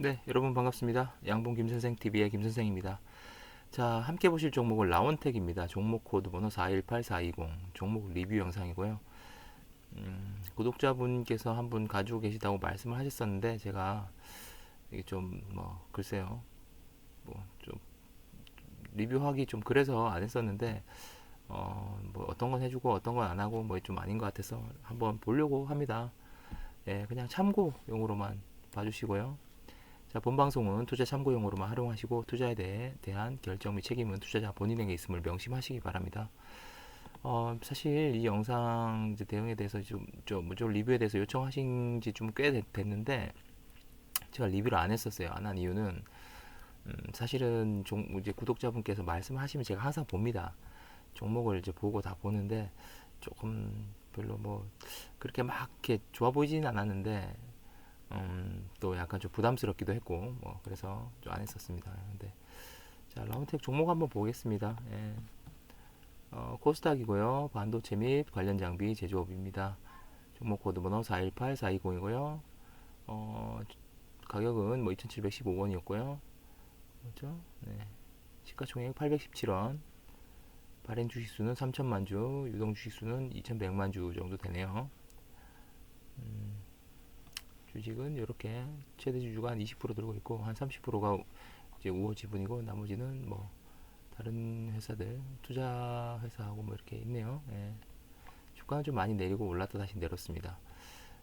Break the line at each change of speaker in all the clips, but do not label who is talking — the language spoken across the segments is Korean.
네, 여러분 반갑습니다. 양봉 김선생 TV의 김선생입니다. 자, 함께 보실 종목은 라원텍입니다. 종목 코드 번호 418420 종목 리뷰 영상이고요. 음, 구독자분께서 한 분 가지고 계시다고 말씀을 하셨었는데 제가 이게 좀 뭐 글쎄요. 뭐 좀 리뷰하기 좀 그래서 안 했었는데 어, 뭐 어떤 건 해주고 어떤 건 안 하고 뭐 좀 아닌 것 같아서 한번 보려고 합니다. 예, 그냥 참고용으로만 봐주시고요. 자, 본 방송은 투자 참고용으로만 활용하시고 투자에 대해 대한 결정 및 책임은 투자자 본인에게 있음을 명심하시기 바랍니다. 어, 사실 이 영상 대응에 대해서 좀, 좀, 좀 리뷰에 대해서 요청하신 지 좀 꽤 됐는데 제가 리뷰를 안 했었어요. 안 한 이유는 음, 사실은 종, 이제 구독자분께서 말씀하시면 제가 항상 봅니다. 종목을 이제 보고 다 보는데 조금 별로 뭐 그렇게 막 이렇게 좋아 보이지는 않았는데 음, 또 약간 좀 부담스럽기도 했고 뭐 그래서 좀 안 했었습니다. 근데 자 라운텍 종목 한번 보겠습니다. 예. 어, 코스닥이고요. 반도체 및 관련 장비 제조업입니다. 종목 코드 번호 418420이고요. 어, 가격은 뭐 2,715원이었고요. 그렇죠? 네. 시가총액 817원. 발행 주식수는 3천만 주, 유동 주식수는 2,100만 주 정도 되네요. 음, 주식은 이렇게 최대 주주가 한 20% 들고 있고 한 30%가 이제 우호 지분이고 나머지는 뭐 다른 회사들 투자 회사하고 뭐 이렇게 있네요. 예. 주가는 좀 많이 내리고 올랐다 다시 내렸습니다.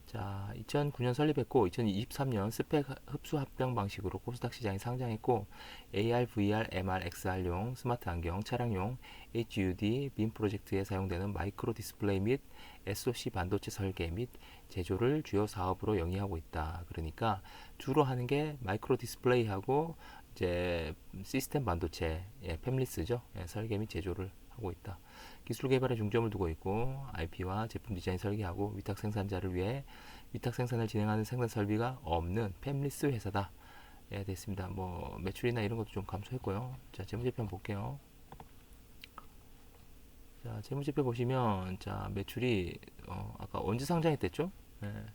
자, 2009년 설립했고 2023년 스펙 흡수 합병 방식으로 코스닥 시장에 상장했고 AR, VR, MR, XR용 스마트 안경, 차량용 HUD 빔 프로젝트에 사용되는 마이크로 디스플레이 및 SoC 반도체 설계 및 제조를 주요 사업으로 영위하고 있다. 그러니까 주로 하는 게 마이크로 디스플레이하고 이제 시스템 반도체, 예, 팹리스죠. 예, 설계 및 제조를 하고 있다. 기술 개발에 중점을 두고 있고 IP와 제품 디자인 설계하고 위탁 생산자를 위해 위탁 생산을 진행하는 생산 설비가 없는 팹리스 회사다. 예, 됐습니다. 뭐 매출이나 이런 것도 좀 감소했고요. 자, 재무제표 볼게요. 자, 재무제표 보시면 자, 매출이 어, 아까 언제 상장했댔죠? 예.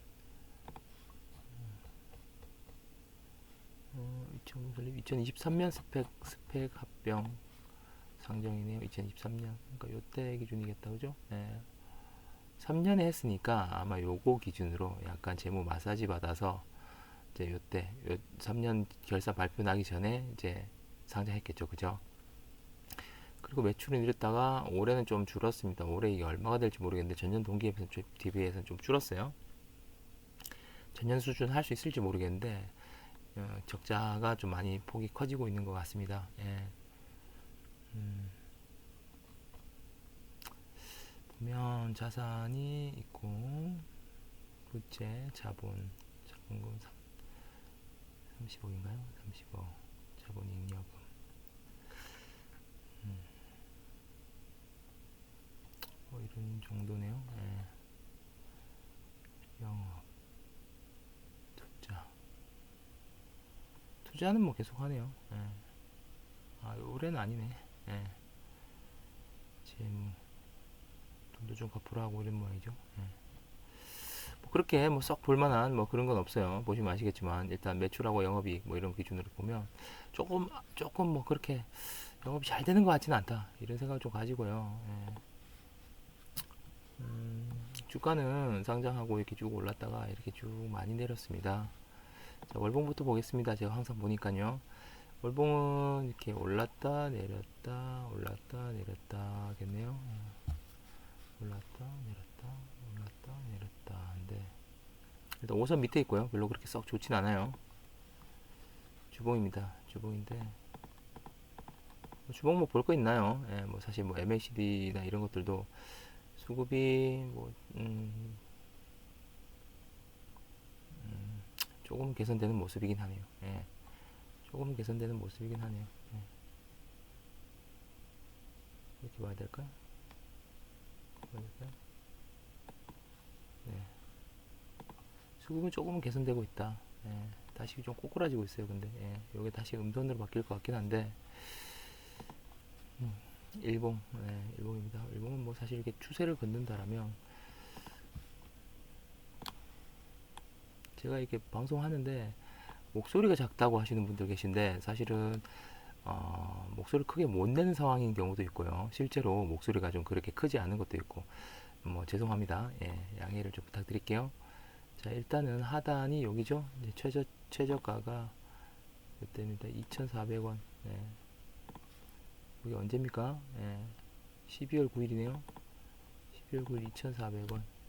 어, 2023년 스펙 스펙 합병 상정이네요. 2023년. 그러니까 요때 기준이겠다. 그죠? 네. 3년에 했으니까 아마 요거 기준으로 약간 재무 마사지 받아서 이제 요때 요 3년 결산 발표 나기 전에 이제 상장했겠죠. 그죠? 그리고 매출이 늘었다가 올해는 좀 줄었습니다. 올해 이게 얼마가 될지 모르겠는데 전년 동기에 비해서는 좀 줄었어요. 전년 수준 할 수 있을지 모르겠는데 어, 적자가 좀 많이 폭이 커지고 있는 것 같습니다. 예. 음, 보면 자산이 있고 부채, 자본, 자본금 35인가요? 35 자본 잉여금 음, 뭐 이런 정도네요. 예. 영업 투자 투자는 뭐 계속 하네요. 예. 아 올해는 아니네. 예. 재무 돈도 좀 갚으라 하고 이런 모양이죠. 예. 뭐 그렇게 뭐 썩 볼만한 뭐 그런 건 없어요. 보시면 아시겠지만 일단 매출하고 영업이익 뭐 이런 기준으로 보면 조금 조금 뭐 그렇게 영업이 잘 되는 것 같지는 않다 이런 생각을 좀 가지고요. 예. 음, 주가는 상장하고 이렇게 쭉 올랐다가 이렇게 쭉 많이 내렸습니다. 자, 월봉부터 보겠습니다. 제가 항상 보니까요. 월봉은 이렇게 올랐다 내렸다 올랐다 내렸다 하겠네요. 올랐다 내렸다 올랐다 내렸다 근데 일단 5선 밑에 있고요. 별로 그렇게 썩 좋진 않아요. 주봉입니다. 주봉인데 뭐 주봉 뭐 볼 거 있나요? 예, 뭐 사실 뭐 MACD나 이런 것들도 수급이 뭐 음, 음, 조금 개선되는 모습이긴 하네요 예. 조금 개선되는 모습이긴 하네요. 네. 이렇게 봐야? 봐야 될까요? 네. 수급은 조금 개선되고 있다. 예. 다시 좀 꼬꾸라지고 있어요. 근데 예. 이게 다시 음선으로 바뀔 것 같긴 한데 음, 일봉, 네, 일봉입니다. 일봉은 뭐 사실 이렇게 추세를 걷는다라면 제가 이렇게 방송하는데 목소리가 작다고 하시는 분들 계신데 사실은 어, 목소리 크게 못 내는 상황인 경우도 있고요. 실제로 목소리가 좀 그렇게 크지 않은 것도 있고 뭐 죄송합니다. 예, 양해를 좀 부탁드릴게요. 자 일단은 하단이 여기죠. 최저 최저가가 몇 대입니다. 2,400원. 예. 여기 언제입니까? 예. 12월 9일이네요. 12월 9일 2,400원. 2,400원.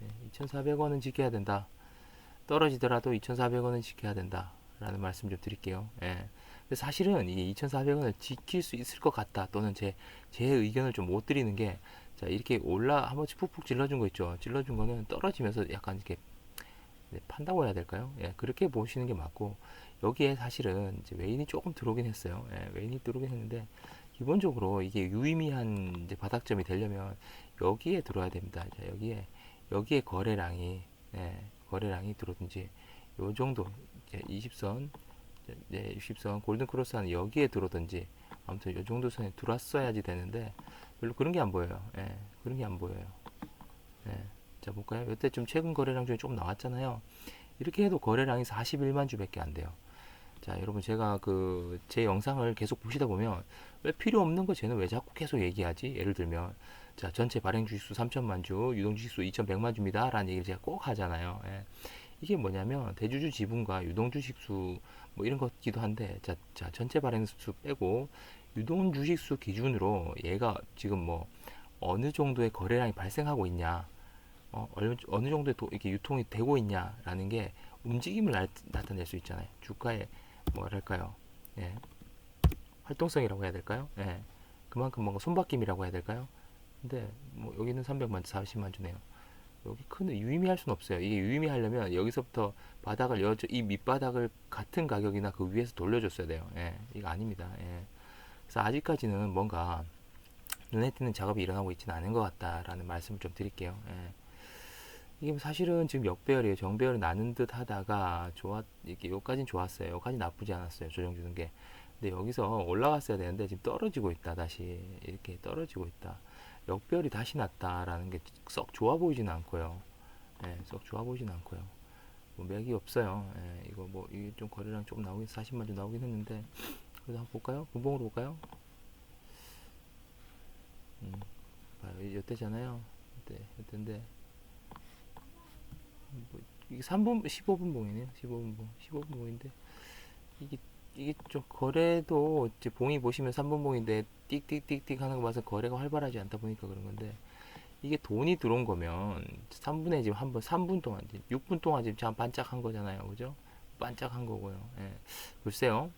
네, 2,400원은 지켜야 된다. 떨어지더라도 2,400원은 지켜야 된다. 라는 말씀 좀 드릴게요. 예. 사실은 이게 2,400원을 지킬 수 있을 것 같다. 또는 제, 제 의견을 좀 못 드리는 게, 자, 이렇게 올라, 한 번씩 푹푹 찔러준 거 있죠. 찔러준 거는 떨어지면서 약간 이렇게 네, 판다고 해야 될까요? 예, 그렇게 보시는 게 맞고, 여기에 사실은 이제 외인이 조금 들어오긴 했어요. 예, 외인이 들어오긴 했는데, 기본적으로 이게 유의미한 이제 바닥점이 되려면 여기에 들어야 됩니다. 자, 여기에, 여기에 거래량이, 예, 거래량이 들어오든지, 요 정도, 이제 20선, 이제 60선, 골든 크로스는 여기에 들어오든지, 아무튼 요 정도 선에 들어왔어야지 되는데, 별로 그런 게 안 보여요. 예, 그런 게 안 보여요. 예. 자, 볼까요? 이때 좀 최근 거래량 중에 조금 나왔잖아요. 이렇게 해도 거래량이 41만 주밖에 안 돼요. 자, 여러분 제가 그 제 영상을 계속 보시다 보면 왜 필요 없는 거 쟤는 왜 자꾸 계속 얘기하지? 예를 들면 자, 전체 발행 주식수 3천만 주, 유동 주식수 2,100만 주입니다. 라는 얘기를 제가 꼭 하잖아요. 예. 이게 뭐냐면 대주주 지분과 유동 주식수 뭐 이런 것기도 한데 자, 자, 전체 발행 수 빼고 유동 주식수 기준으로 얘가 지금 뭐 어느 정도의 거래량이 발생하고 있냐 어, 어느, 정도의 도, 이렇게 유통이 되고 있냐라는 게 움직임을 나, 타낼수 있잖아요. 주가의 뭐랄까요? 예. 활동성이라고 해야 될까요? 예. 그만큼 뭔가 손바뀜이라고 해야 될까요? 근데 뭐 여기는 300만 주, 40만 주네요. 여기 큰 유의미할 수는 없어요. 이게 유의미하려면 여기서부터 바닥을 여저 이 밑바닥을 같은 가격이나 그 위에서 돌려줬어야 돼요. 예. 이거 아닙니다. 예. 그래서 아직까지는 뭔가 눈에 띄는 작업이 일어나고 있지는 않은 것 같다라는 말씀을 좀 드릴게요. 예. 이게 뭐 사실은 지금 역배열이에요. 정배열 나는 듯 하다가 좋았, 이렇게 여기까지는 좋았어요. 여기까지 나쁘지 않았어요. 조정 주는 게. 근데 여기서 올라갔어야 되는데 지금 떨어지고 있다. 다시 이렇게 떨어지고 있다. 역배열이 다시 났다라는 게 썩 좋아 보이지는 않고요. 예, 썩 좋아 보이지는 않고요. 뭐 맥이 없어요. 예, 이거 뭐 이게 좀 거래량 좀 나오긴 40만 좀 나오긴 했는데 그래도 한번 볼까요? 분봉으로 볼까요? 음, 봐요. 이때잖아요. 이때, 이때인데 뭐 이게 3분 15분 봉이네요. 15분 봉. 15분 봉인데 이게 이게 좀 거래도 이제 봉이 보시면 3분 봉인데 띡띡띡띡 하는 거 봐서 거래가 활발하지 않다 보니까 그런 건데 이게 돈이 들어온 거면 3분에 지금 한번 3분 동안 이제 6분 동안 지금 잠 반짝한 거잖아요. 그죠? 반짝한 거고요. 예. 글쎄요.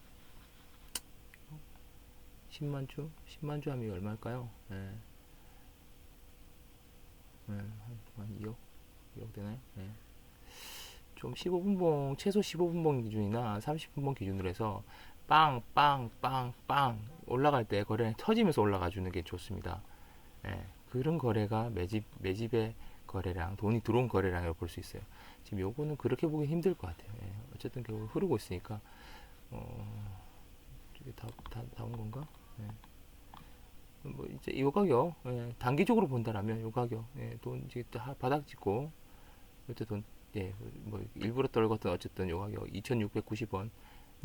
10만 주? 10만 주 하면 얼마일까요? 예. 예, 한, 한 2억? 2억 되나요? 예. 좀 15분봉 최소 15분봉 기준이나 30분봉 기준으로 해서 빵, 빵, 빵, 빵 올라갈 때 거래량 터지면서 올라가 주는 게 좋습니다. 예, 그런 거래가 매집 매집의 거래량, 돈이 들어온 거래량이라고 볼 수 있어요. 지금 요거는 그렇게 보기 힘들 것 같아요. 예, 어쨌든 결국 흐르고 있으니까 어, 이게 다, 다, 다온 건가? 예. 뭐 이제 이 가격 예, 단기적으로 본다라면 이 가격 예, 돈 이제 다 바닥 찍고 이때 돈 예, 뭐 일부러 떨궜던 어쨌든 요 가격 2,690원은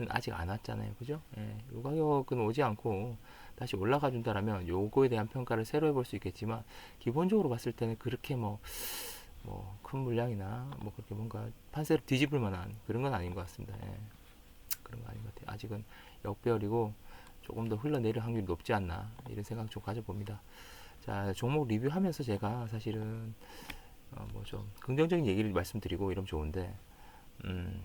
아직 안 왔잖아요. 그죠? 예, 요 가격은 오지 않고 다시 올라가 준다라면 요거에 대한 평가를 새로 해볼 수 있겠지만 기본적으로 봤을 때는 그렇게 뭐 뭐 큰 물량이나 뭐 그렇게 뭔가 판세를 뒤집을 만한 그런 건 아닌 것 같습니다. 예. 그런 거 아닌 것 같아요. 아직은 역배열이고 조금 더 흘러내릴 확률이 높지 않나 이런 생각 좀 가져봅니다. 자 종목 리뷰하면서 제가 사실은 어, 뭐좀 긍정적인 얘기를 말씀드리고 이러면 좋은데 음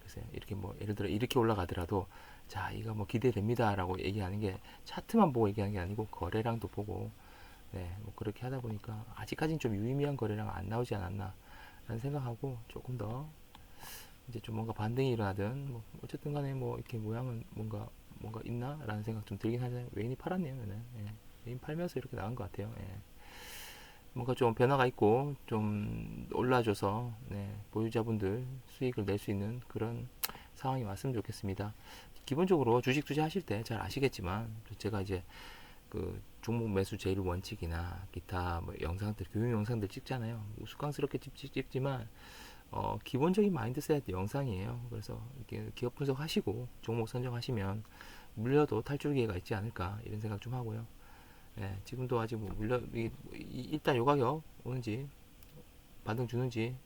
글쎄 이렇게 뭐 예를 들어 이렇게 올라가더라도 자 이거 뭐 기대됩니다라고 얘기하는 게 차트만 보고 얘기하는 게 아니고 거래량도 보고 네 뭐 그렇게 하다 보니까 아직까지는 좀 유의미한 거래량 안 나오지 않았나 라는 생각하고 조금 더 이제 좀 뭔가 반등이 일어나든 뭐 어쨌든 간에 뭐 이렇게 모양은 뭔가 뭔가 있나라는 생각 좀 들긴 하잖아요 외인이 팔았네요 예. 외인 팔면서 이렇게 나온 것 같아요 예. 뭔가 좀 변화가 있고 좀 올라줘서 네, 보유자분들 수익을 낼 수 있는 그런 상황이 왔으면 좋겠습니다. 기본적으로 주식 투자하실 때 잘 아시겠지만 제가 이제 그 종목 매수 제일 원칙이나 기타 뭐 영상들 교육 영상들 찍잖아요. 우스꽝스럽게 찍, 찍지만 어, 기본적인 마인드셋 영상이에요. 그래서 이렇게 기업 분석하시고 종목 선정하시면 물려도 탈출 기회가 있지 않을까 이런 생각 좀 하고요. 예, 지금도 아직 뭐 물려 이, 이- 일단 요 가격 오는지 반등 주는지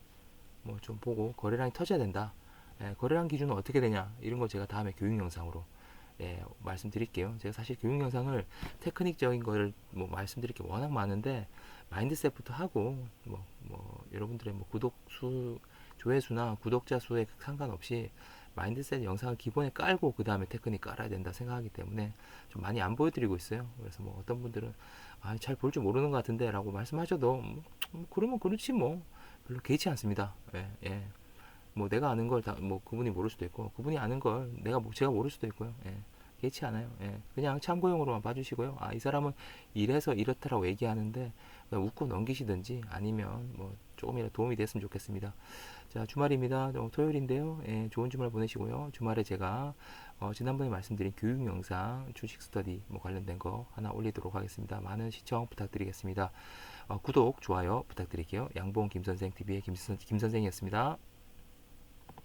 뭐 좀 보고 거래량이 터져야 된다. 예, 거래량 기준은 어떻게 되냐 이런 거 제가 다음에 교육 영상으로 예, 말씀드릴게요. 제가 사실 교육 영상을 테크닉적인 거를 뭐 말씀드릴 게 워낙 많은데 마인드셋부터 하고 뭐, 뭐 여러분들의 뭐 구독 수 조회수나 구독자 수에 상관없이 마인드셋 영상을 기본에 깔고 그 다음에 테크닉 깔아야 된다 생각하기 때문에 좀 많이 안 보여드리고 있어요. 그래서 뭐 어떤 분들은 아, 잘 볼 줄 모르는 것 같은데 라고 말씀하셔도 뭐, 뭐 그러면 그렇지 뭐 별로 개의치 않습니다. 예, 예. 뭐 내가 아는 걸 다 뭐 그분이 모를 수도 있고 그분이 아는 걸 내가 뭐 제가 모를 수도 있고요. 예. 개의치 않아요. 예. 그냥 참고용으로만 봐주시고요. 아 이 사람은 이래서 이렇다라고 얘기하는데 웃고 넘기시든지 아니면 뭐 조금이라도 도움이 됐으면 좋겠습니다. 자 주말입니다. 어, 토요일인데요. 예, 좋은 주말 보내시고요. 주말에 제가 어, 지난번에 말씀드린 교육 영상 주식 스터디 뭐 관련된 거 하나 올리도록 하겠습니다. 많은 시청 부탁드리겠습니다. 어, 구독, 좋아요 부탁드릴게요. 양봉 김선생 TV의 김선, 김선생이었습니다.